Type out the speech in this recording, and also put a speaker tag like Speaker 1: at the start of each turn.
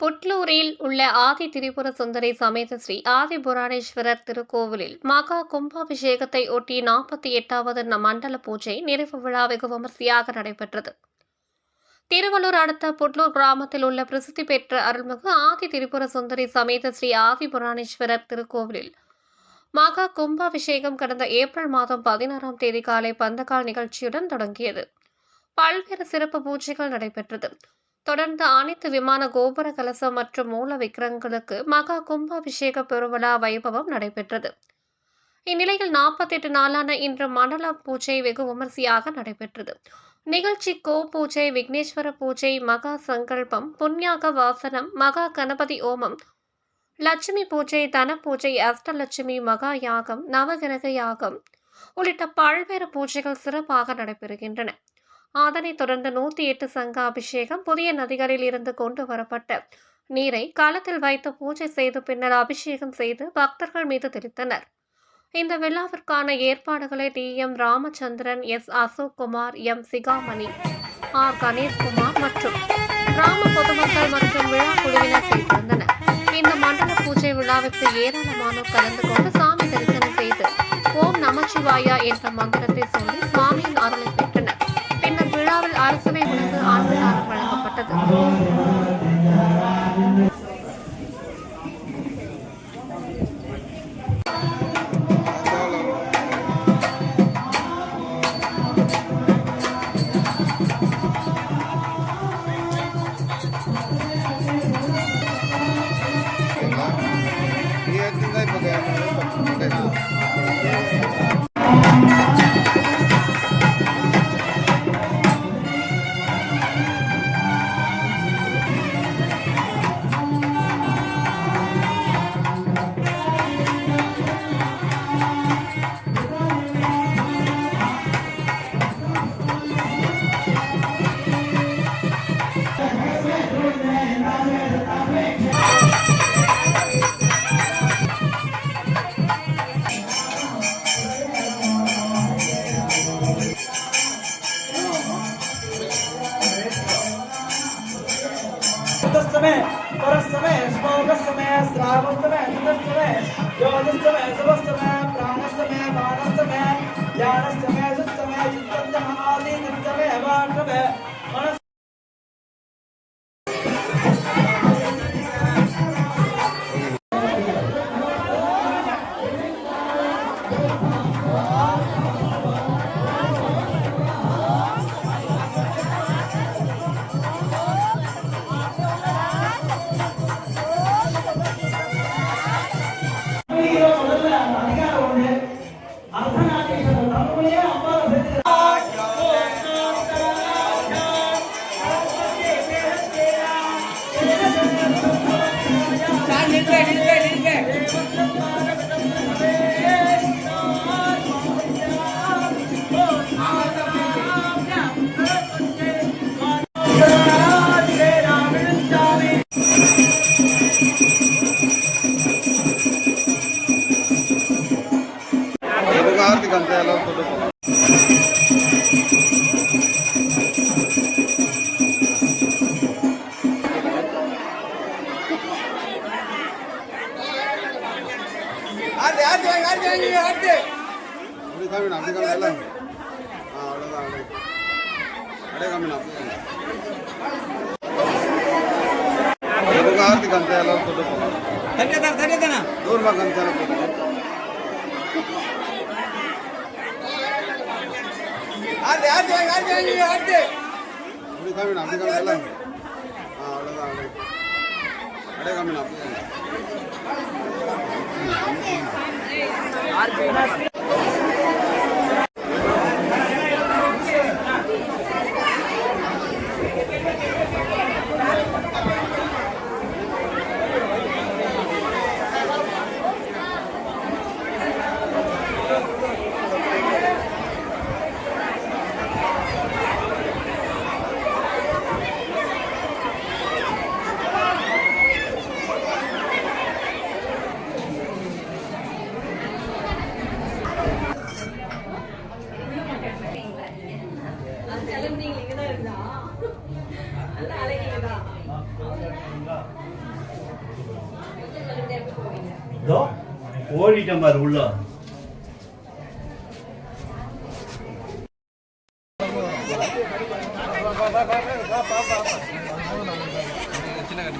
Speaker 1: புட்லூரில் உள்ள ஆதி திரிபுர சுந்தரி சமேத ஸ்ரீ ஆதி புராணேஸ்வரர் திருக்கோவிலில் மகா கும்பாபிஷேகத்தை ஒட்டி நாற்பத்தி எட்டாவது மண்டல பூஜை நிறைவு விழா வெகு விமர்சையாக நடைபெற்றது. திருவள்ளூர் அடுத்த புட்லூர் கிராமத்தில் உள்ள பிரசித்தி பெற்ற அருள்மிகு ஆதி திரிபுர சுந்தரி சமேத ஸ்ரீ ஆதி புராணேஸ்வரர் திருக்கோவிலில் மகா கும்பாபிஷேகம் கடந்த ஏப்ரல் மாதம் பதினாறாம் தேதி காலை பந்தகால் நிகழ்ச்சியுடன் தொடங்கியது. பல்வேறு சிறப்பு பூஜைகள் நடைபெற்றது. தொடர்ந்து அனைத்து விமான கோபுர கலசம் மற்றும் மூல விக்கிரங்களுக்கு மகா கும்பாபிஷேக பெருவிழா வைபவம் நடைபெற்றது. இந்நிலையில் நாற்பத்தெட்டு நாளான இன்று மண்டல பூஜை வெகு விமர்சையாக நடைபெற்றது. நிகழ்ச்சி கோ பூஜை விக்னேஸ்வர பூஜை மகா சங்கல்பம் புண்ணியாக வாசனம் மகா கணபதி ஓமம் லட்சுமி பூஜை தன பூஜை அஷ்டலட்சுமி மகா யாகம் நவகிரக யாகம் உள்ளிட்ட பல்வேறு பூஜைகள் சிறப்பாக நடைபெறுகின்றன. அதனைத் தொடர்ந்து நூத்தி எட்டு சங்க அபிஷேகம் புதிய நதிகளில் இருந்து கொண்டு வரப்பட்ட நீரை களத்தில் வைத்து பூஜை செய்து பின்னர் அபிஷேகம் செய்து பக்தர்கள் மீது தெளித்தனர் இந்த விழாவிற்கான ஏற்பாடுகளை T. M. Ramachandran S. Ashok Kumar M. Sigamani R. Ganeshkumar மற்றும் கிராம பொதுமக்கள் மற்றும் விழா குழுவினர் செய்திருந்தனர் இந்த மண்டல பூஜை விழாவிற்கு ஏராளமானோர் கலந்து கொண்டு சாமி தரிசனம் செய்து ஓம் நமச்சிவாயா என்ற மந்திரத்தை சொல்லி சுவாமியின் அருளை
Speaker 2: 한번 समय परस
Speaker 3: समय स्मोकस समय श्रावस समय सुतस समय योगस समय सबस समय प्राणस समय मानस समय ज्ञानस समय பணத்துக்கு
Speaker 2: அந்த அளவுக்கு கொண்டு போகலாம் அப்படி காமி அப்படி காமி எல்லாம் ஆ அவ்வளோதான் அப்படியே அப்படியே காமி அப்படியே ஆர்த்தி கம்மியாக கொண்டு போகலாம் தண்ணி தானே தூர்மா கம்மியாக கொண்டு போகலாம் ஆட்டு ஆட்டு ஆட்டு ஆட்டு ஆட்டு அப்படி காமிடா அப்படி காமிடா எல்லாம் ஆ அவ்வளோதான் அப்படியே அப்படியே காமிடா அப்படியே
Speaker 4: நீங்க
Speaker 2: இங்க தான் உள்ள.
Speaker 5: சின்ன கட்டி